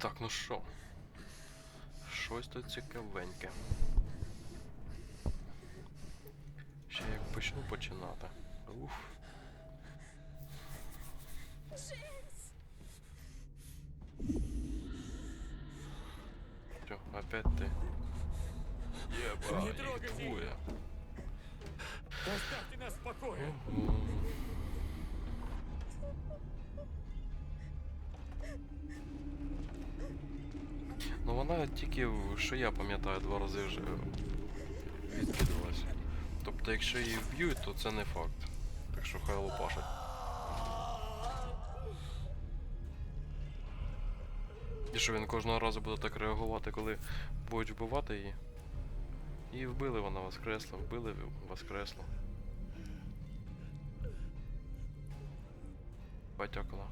Так, ну що? Щось тут цікавеньке. Ще як почну починати. Уф. Чё, опять ты? Еба, Не их трогай меня! двое. Оставьте нас в покое! Вона тільки, що я пам'ятаю, два рази вже відкидалась. Тобто, якщо її вб'ють, то це не факт. Так що хай лопашать. І що він кожного разу буде так реагувати, коли будуть вбивати її? І вбили вона воскресла, вбили воскресла. Потекла.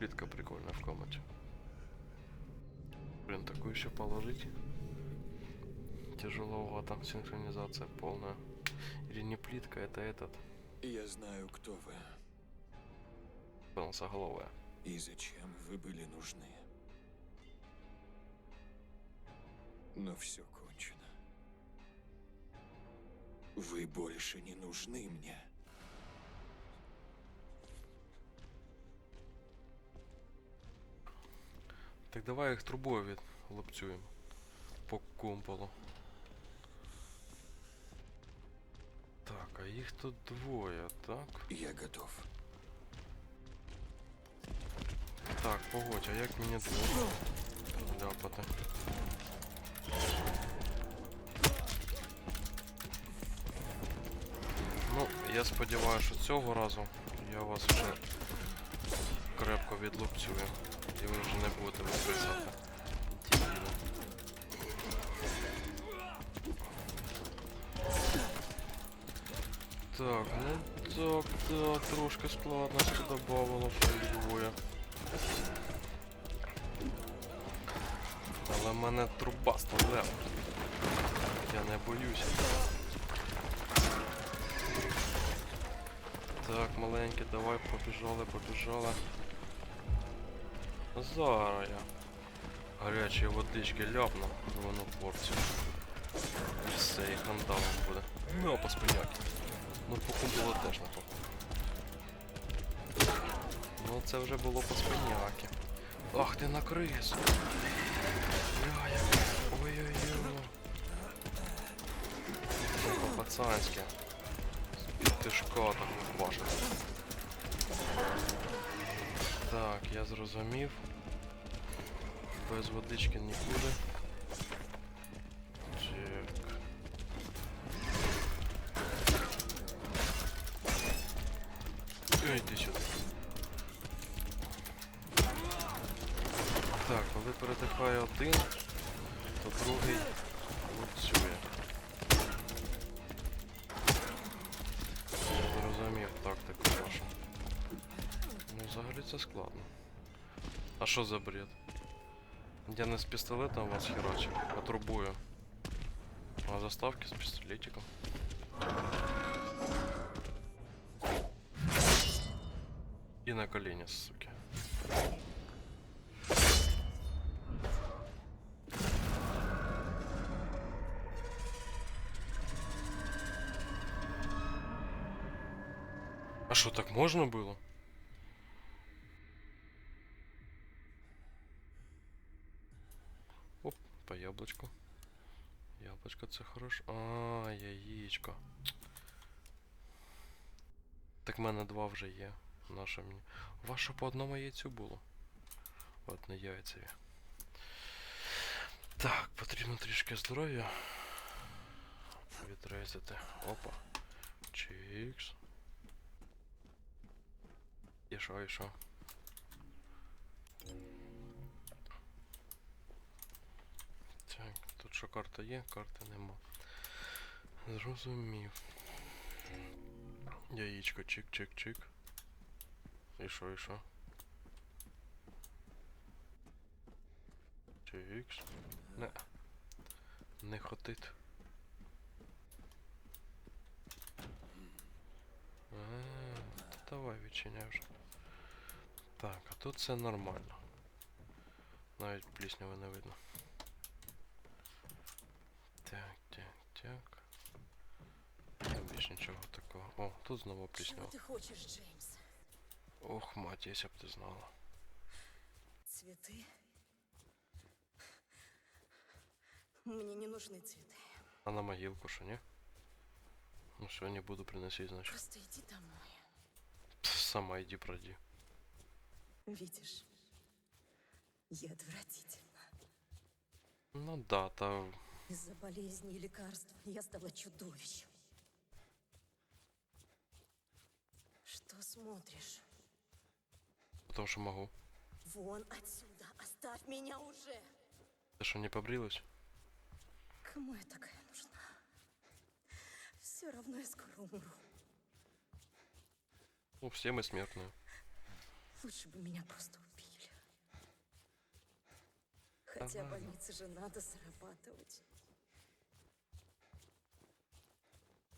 Плитка прикольная в комнате. Блин, такую еще положить. Тяжеловато. Синхронизация полная. Или не плитка, это этот. Я знаю, кто вы Солнцеголовая. и зачем вы были нужны. Но все кончено. Вы больше не нужны мне. Так давай їх трубою від лупцюємо. По кумполу. Так, а їх тут двоє, так? Я готов. Так, погодь, а як мені двох ляпати? Ну, я сподіваюся, що цього разу я вас вже крепко відлупцюю. І ви вже не будете виписати. Так, ну так, так, трошки додавало, що їх двоє. Але в мене труба лев. Я не боюся. Так, маленький, давай побіжали, побіжали. Зараз я. Гарячої водички ляпну, воно порцію. І все, і хандалом буде. Ну, по спиняки. Ну, по кумполу теж не по. Ну, це вже було по спиняки. Ах ти на крису. Ой-ой-ой. По-пацанськи. З-під тишка так башить. Так, я зрозумів. Без водички нікуди. Чек. Ой, ти сюди. Так, коли передихає один, то другий лупцює. Я зрозумів тактику вашу. Ну, взагалі це складно. А що за бред? Я не з пістолетом вас херачив, а трубую. А заставки з пістолетиком. І на коліні, суки. А що, так можна було? По яблочку. Яблочко це хорошо. А, яєчко. Так в мене два вже є. Наше мені. Що по одному яйцю було? Одне яйцеві. Так, потрібно трішки здоров'я. Відрезати. Опа. Чікс. І що, і що? Що карта є, карти нема. Зрозумів. Яєчко, чик-чик-чик. І що, і що? Чикс. Не. Не хотить. А, давай, відчиняй вже. Так, а тут все нормально. Навіть плісняви не видно. так, так. Там більш нічого такого. О, тут знову Чего пліснява. ты хочешь, Джеймс? Ох, мать, если б ти знала. Цветы? Мне не нужны цветы. А на могилку що, ні? Ну все, не буду приносить, значит. Просто иди домой. Пф, Сама иди пройди. Видишь, я отвратительна. Ну да, та Из-за болезни и лекарств я стала чудовищем. Что смотришь? потому что могу. Вон отсюда! Оставь меня уже! Ты что, не побрилась? Кому я такая нужна? Все равно я скоро умру. Ну, все мы смертные. Лучше бы меня просто убили. Хотя больнице же надо зарабатывать.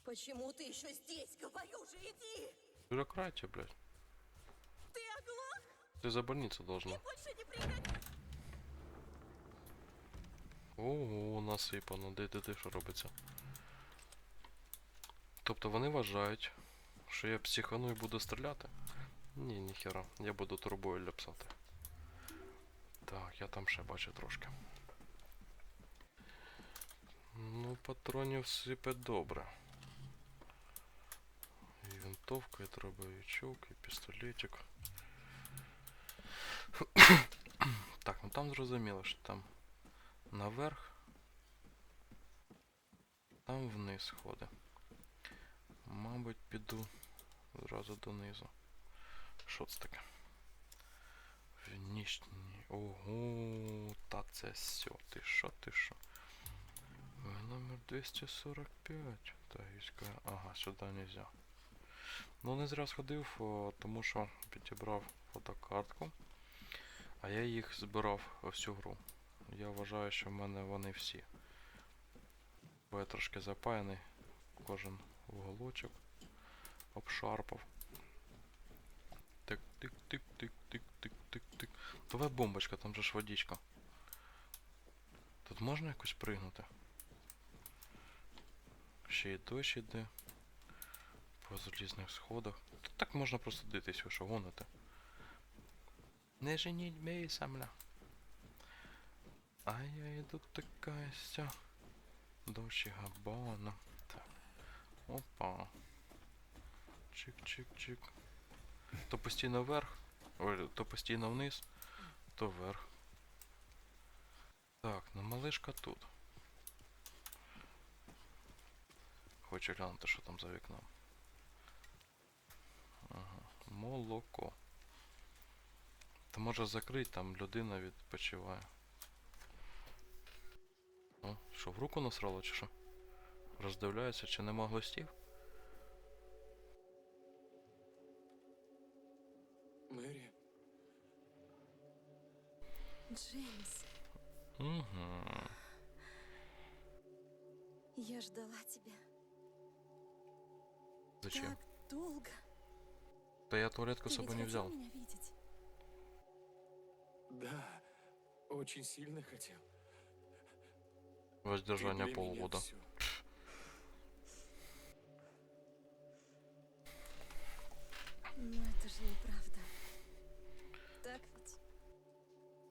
Почему ты еще здесь? Говорю же, иди! Бюрократия, блядь. Ты оглох? Ты за больницу должна. Больше не приходи! Ого, насипано, де де де що робиться. Тобто вони вважають, що я психану і буду стріляти? Ні, ніхера, я буду трубою ляпсати. Так, я там ще бачу трошки. Ну, патронів сипе добре. Винтовка, дробовичок, і пістолетик. так, ну там зрозуміло, що там наверх. Там вниз ходить. Мабуть, піду зразу донизу. Що це таке? Внішній. Ого, та це все. Ти що, ти що? Номер 245. Та війська. Ага, сюди нельзя. Ну не зря сходив, тому що підібрав фотокартку. А я їх збирав всю гру. Я вважаю, що в мене вони всі. Бо я трошки запаяний, кожен уголочок обшарпав. Тик, тик, тик, тик, тик, тик, тик, тик. Давай бомбочка, там же ж водичка. Тут можна якось пригнути? Ще й дощ іде. По залізних сходах. Тут так можна просто дитись, ви що гоните. Не женіть мій самля. А я иду такая ся. Дощі габана. Опа. Чик-чик-чик. То постійно вверх. Ой, то постійно вниз, то вверх. Так, ну малишка тут. Хочу глянути, що там за вікном. Молоко. Та може закрить, там людина відпочиває. О, що, в руку насрало чи що? Роздивляється, чи нема гостів? Мэри, Джеймс, Угу. я ждала тебя Зачем? так долго. Та я туалетку Ты ведь собою не взял. меня видеть? да, очень сильно хотел. Ты меня полгода. Но это же неправда. Так ведь?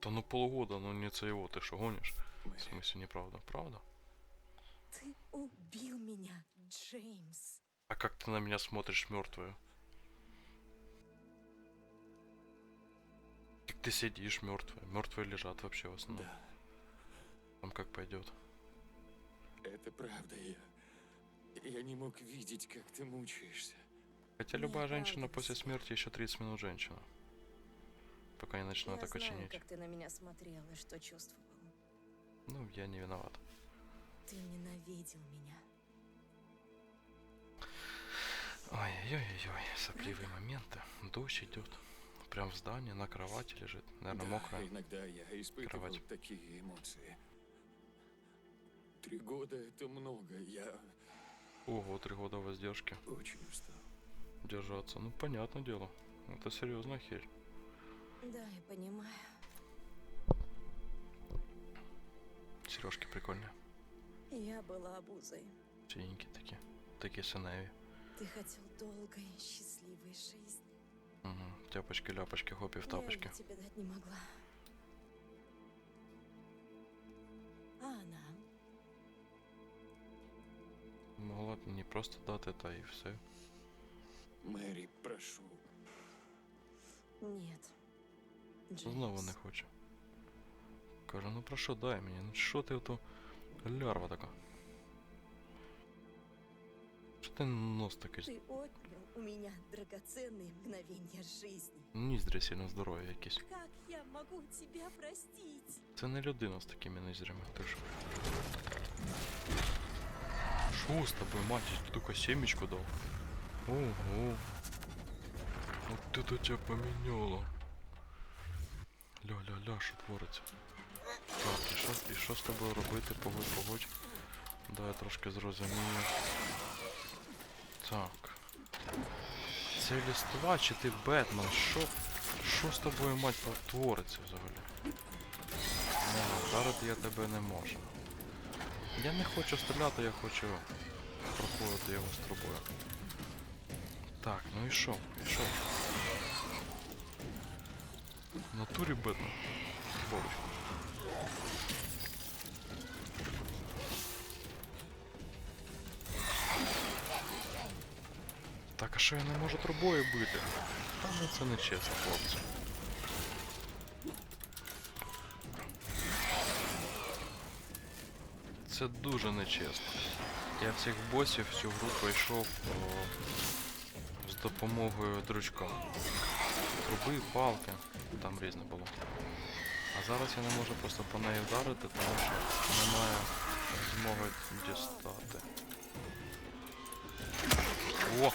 Та ну полгода, ну не це його, ти що гониш? В смысле неправда? Правда? Ты убил меня, Джеймс. А как ты на меня смотришь мертвую? Ты сидишь мертвая. Мертвые лежат вообще в основном. да, Там как пойдет. это правда. Я, я не мог видеть, как ты мучаешься. Хотя Не любая женщина оправдывайся. после смерти еще 30 минут женщина. Пока не начнет я так знаю, очинить. как ты на меня смотрел и что чувствовал. Ну, я не виноват. Ты ненавидел меня. Ой-ой-ой, сопливые моменты. Дождь идет. Прям в здании, на кровати лежит. Наверное, да, мокрая. иногда я испытывал Кровать. такие эмоции. Три года это много. Я Ого, три года воздержки. очень устал. держаться. Ну, понятное дело. Это серьезная херь. Да, я понимаю. Сережки прикольные. Я была обузой. Синенькие такие. Такие синеві. Ты хотел долгой, счастливой жизни. Угу. Тяпочки, ляпочки, хопі в тапочки. Я тебе дать не могла. А она? Могла б мені просто дати та і все. Мэри, прошу. Нет. Знову не хоче. Каже, ну про що дай мені? Ну що ти ото лярва така? Ти нос такий? Ты отнял у меня драгоценные мгновения жизни. Ніздрі сильно здорові якісь. Как я могу тебя простить? Це не людина з такими ніздрями. Ти що? Що з тобою, мать, ти тільки сімечку дав? Ого. От ти то тебе поміняло. Ля-ля-ля, що твориться? Так, і що, і що з тобою робити? Погодь, погодь. Да, я трошки зрозумію. Так. Це ліства чи ти Бетмен? Що? Що з тобою, мать, твориться взагалі? Не, вдарити я тебе не можу. Я не хочу стріляти, я хочу проходити його з трубою. Так, ну і що? І що? В натурі бедно. Сволочь. Так, а що я не можу трубою бити? Та ну це не чесно, хлопці. Це дуже нечесно. Я всіх босів всю гру пройшов о, з допомогою дрючка. Труби, палки, там різне було. А зараз я не можу просто по неї вдарити, тому що немає змоги дістати. О!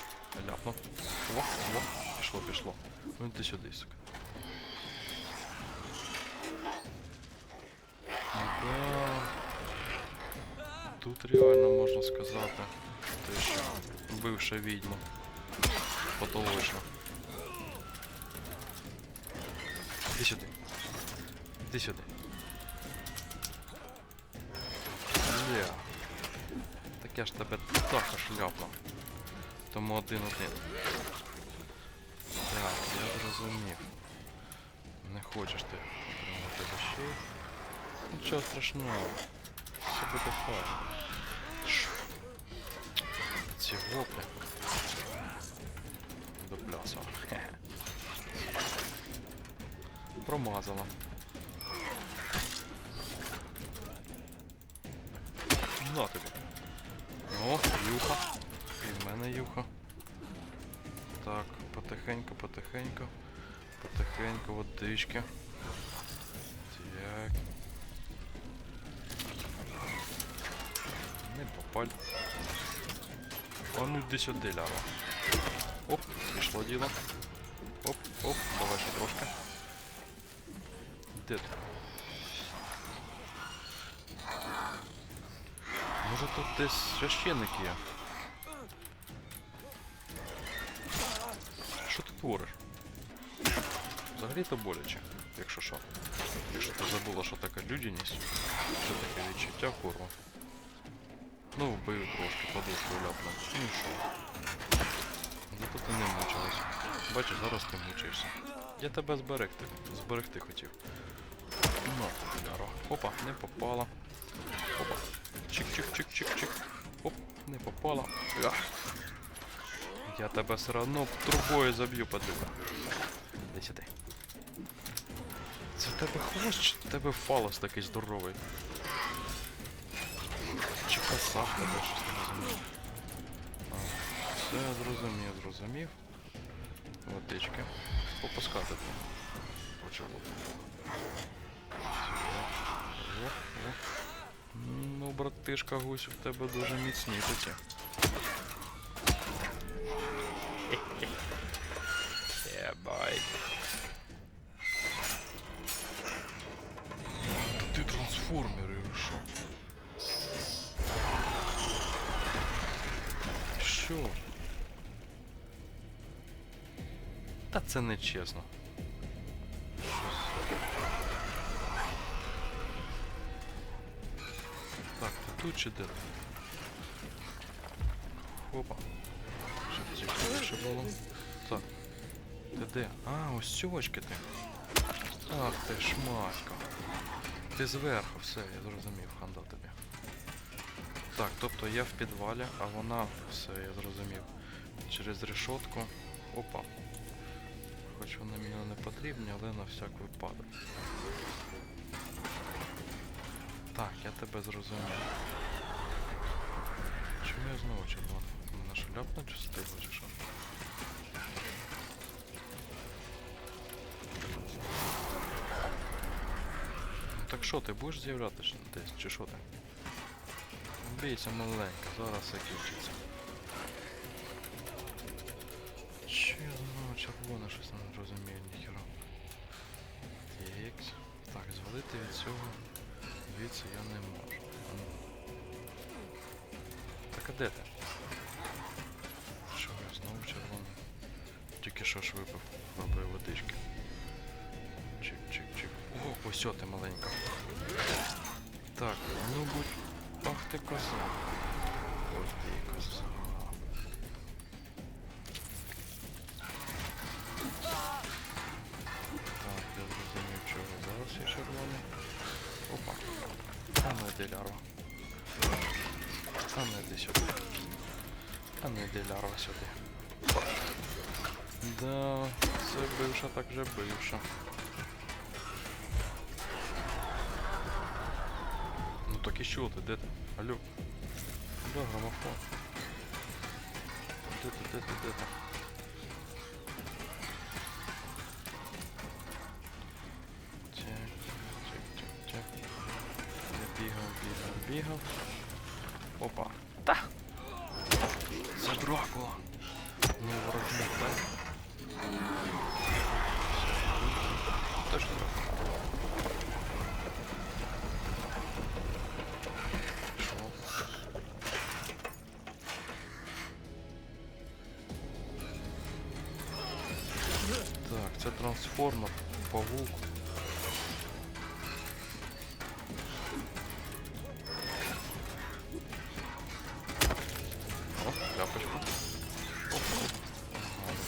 Ляпнув. О, о, пішло, пішло. Ну йди сюди, сука. Да. Тут реально можна сказати, те, що бивша відьма. Потолочно. Іди сюди. Іди сюди. Є. Так я ж тебе також ляпнув. Тому один-один. Так, я зрозумів. Не хочеш ти отримати дощей. Нічого страшного. Все буде файно. Ці воплі. До плясу. Промазала. На тобі. О, юха. Мене юха. Так, потихеньку, потихеньку. Потихеньку водички. Так. Не попаль. А ну йди сюди, лява. Оп, пішло діло. Оп, оп, давай ще трошки. Де ти? Може тут десь священник є? Твориш? Взагалі то боляче, якщо що. Якщо ти забула, що таке людяність, що таке відчуття курва. Ну, вбив трошки, подушку ляпну. Ну і що? Зато ти не мучилась. Бачиш, зараз ти мучаєшся. Я тебе зберегти. Зберегти хотів. Ну, ляро. Опа, не попала. Опа. Чик-чик-чик-чик-чик. Оп, не попала. Ах. Я тебе все одно трубою заб'ю, падлюка. Іди сюди. Це в тебе хвост чи в тебе фалос такий здоровий? Чи коса в тебе щось не розумію. А, все, зрозумів, зрозумів. Водички. Попускати там. Почало. Ну, братишка гусь, в тебе дуже міцні такі. Що? Та це не чесно. Так, ти тут чи де? Опа. Щоб цікавіше було. Так. Ти де? А, ось цьочки ти. Ах ти шматько. Ти зверху, все, я зрозумів. Так, тобто я в підвалі, а вона, все, я зрозумів. Через решетку. Опа. Хоч вони мені не потрібні, але на всяк випадок. Так, я тебе зрозумів. Чому я знову червоний? Мене шляпна чи стигло, чи що? Ну так що, ти будеш з'являтися десь, чи що ти? Бійся маленька, зараз все кінчиться. Я знову червоне щось не розумію, ніхера. Тікс. Так, звалити від цього звідси я не можу. Так а де ти? Що я знову червоний? Тільки що ж випив, випив водички. Чик-чик-чик. О, ось о ти маленька. Так, ну будь. Ти коза. Ось ти коза. Так, я зрозумів, чого зараз є червоний. Опа. А ну йди лярва. А ну йди сюди. А ну йди лярва сюди. Да, це бивша так же бивша. Ну так і що ти, де ти? Алло. Да, грамофон. Де ти, де ти, де ти? Чек, чек, чек, чек. Я бігав, бігав, бігав. Опа. Та! Це Дракула! Не ворожник, так? Теж трансформер, павук. О, ляпочку.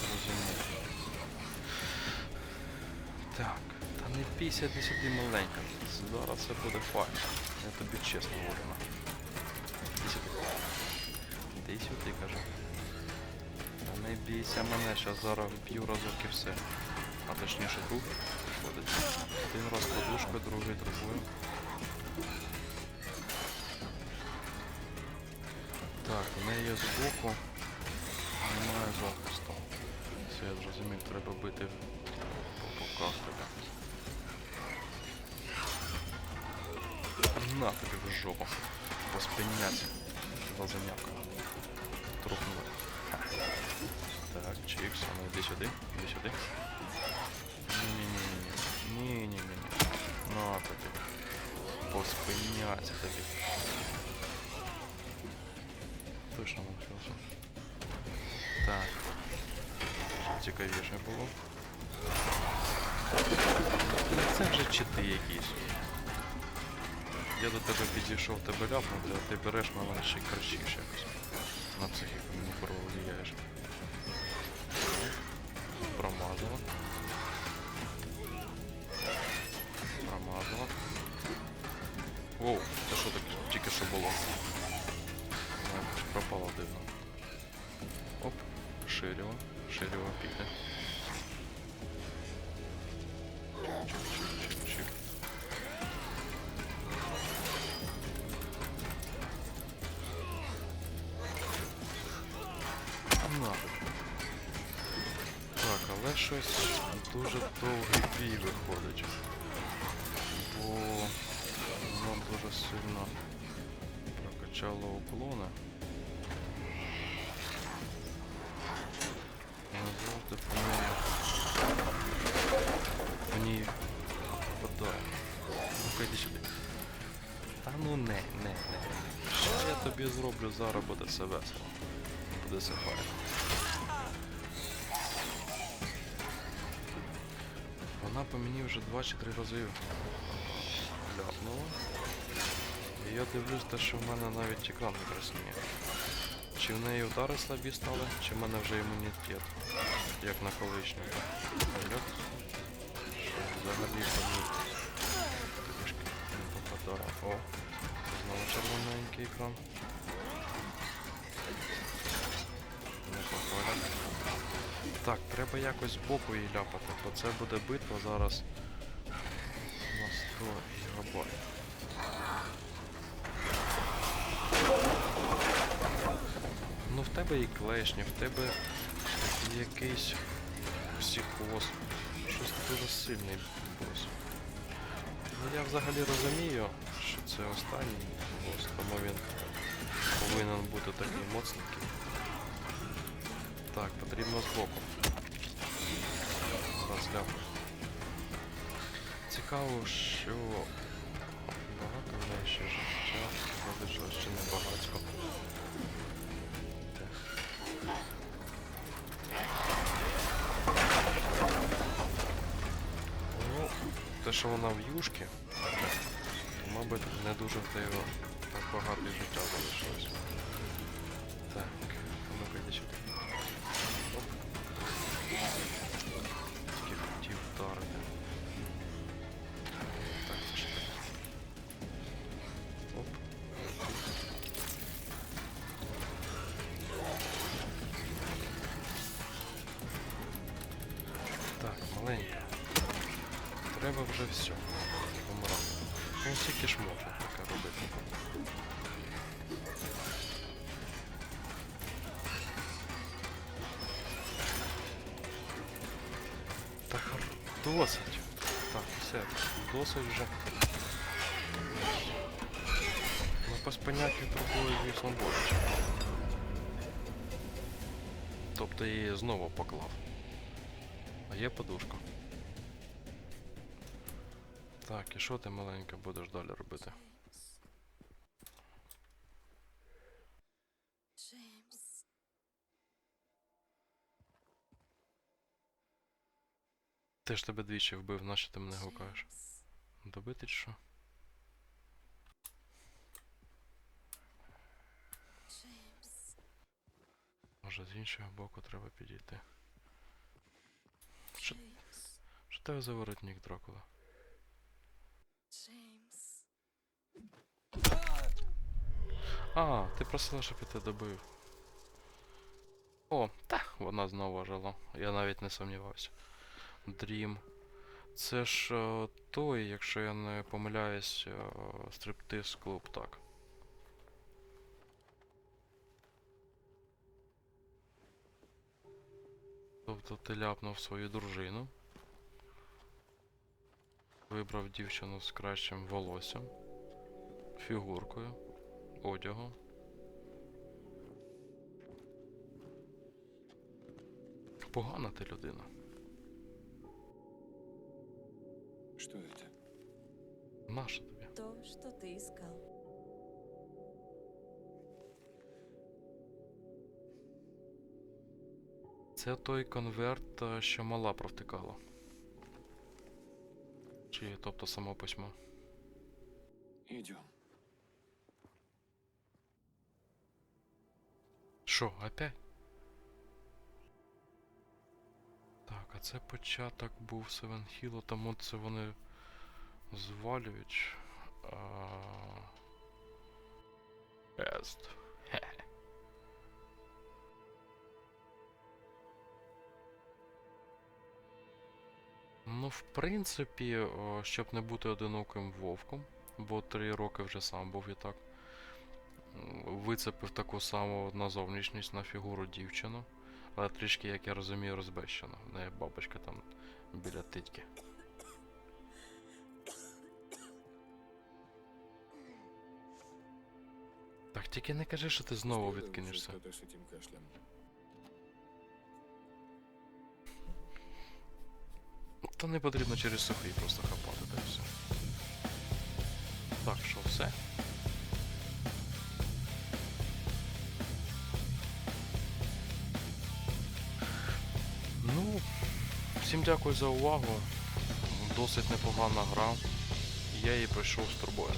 Зрозумів. Так, та не бійся ти сюди маленька. Зараз все буде файно. Я тобі чесно говорю. Іди сюди. Іди сюди, кажу. Та не бійся мене, щас зараз вб'ю разок і все. Точніше друг виходить. Один раз подушка, другий другою. Так, у неї збоку немає захисту. Все, я зрозумів, треба бити по боках тебе. На тобі в жопу. По спиняці. Лазаняка. Трухнула. Так, чикс, ну іди сюди, іди сюди. По спиняці тобі. Точно навчився. Так. Щоб цікавіше було. Це вже чити якісь. Я до тебе підійшов, тебе ляпнути, а ти береш мене ще кричиш якось. На психіку мені. Промазала. Промазала. Воу, це що таке? Тільки що було. Пропало дивно. Оп, ширила, ширила піде. Прокачало уклони. Не завжди по неї по ній попадає. Ну-ка йди сюди. Та ну не, не, не. Що я тобі зроблю зараз буде все весело. Буде все файно. Вона по мені вже два чи три рази ляпнула. І я дивлюсь те, що в мене навіть екран не красніє. Чи в неї удари слабі стали, чи в мене вже імунітет, як на. Що взагалі помітно. Трішки не попадає. О, знову червоненький екран. Не. Так, треба якось збоку її ляпати, бо це буде битва зараз на 100 гігабайт. Ну в тебе і клешні, в тебе якийсь психоз. Щось дуже сильний бос. Ну я взагалі розумію, що це останній бос, тому він повинен бути такий моцненький. Так, потрібно збоку. Розгляну. Цікаво, що багато в неї ще життя залишилось ще не багатько. Те, що вона в юшки, мабуть, не дуже в тебе так багато життя залишилось. Та хар... досить. Так, все, досить вже. Ну, по спиняки трубою, звісно, боляче. Тобто її знову поклав. А є подушка. Так, і що ти маленька будеш далі робити? Джеймс. Ти ж тебе двічі вбив, нащо ти мене гукаєш? Добити чи що? Може з іншого боку треба підійти. Що, що тебе за воротник Дракула? А, ти просила, щоб я тебе добив. О, та, вона знову жила. Я навіть не сумнівався. Дрім. Це ж е, той, якщо я не помиляюсь, е, стриптиз клуб, так. Тобто ти ляпнув свою дружину. Вибрав дівчину з кращим волоссям, фігуркою, одягом. Погана ти людина. Что это? Наша тобі. То, что ты искал. Це той конверт, е, що мала провтикала. Чи тобто само письмо. Идем. Що, опять? Це початок був Севен Хіло, тому це вони звалюють. Ест. Ну, в принципі, щоб не бути одиноким вовком, бо три роки вже сам був і так. Вицепив таку саму на зовнішність на фігуру дівчину, але трішки, як я розумію, розбещена. В неї бабочка там біля титьки. Так, тільки не кажи, що ти знову відкинешся. То не потрібно через сухий просто хапати, та все. Так, що все? Всім дякую за увагу. досить непогана гра. Я її пройшов з турбою.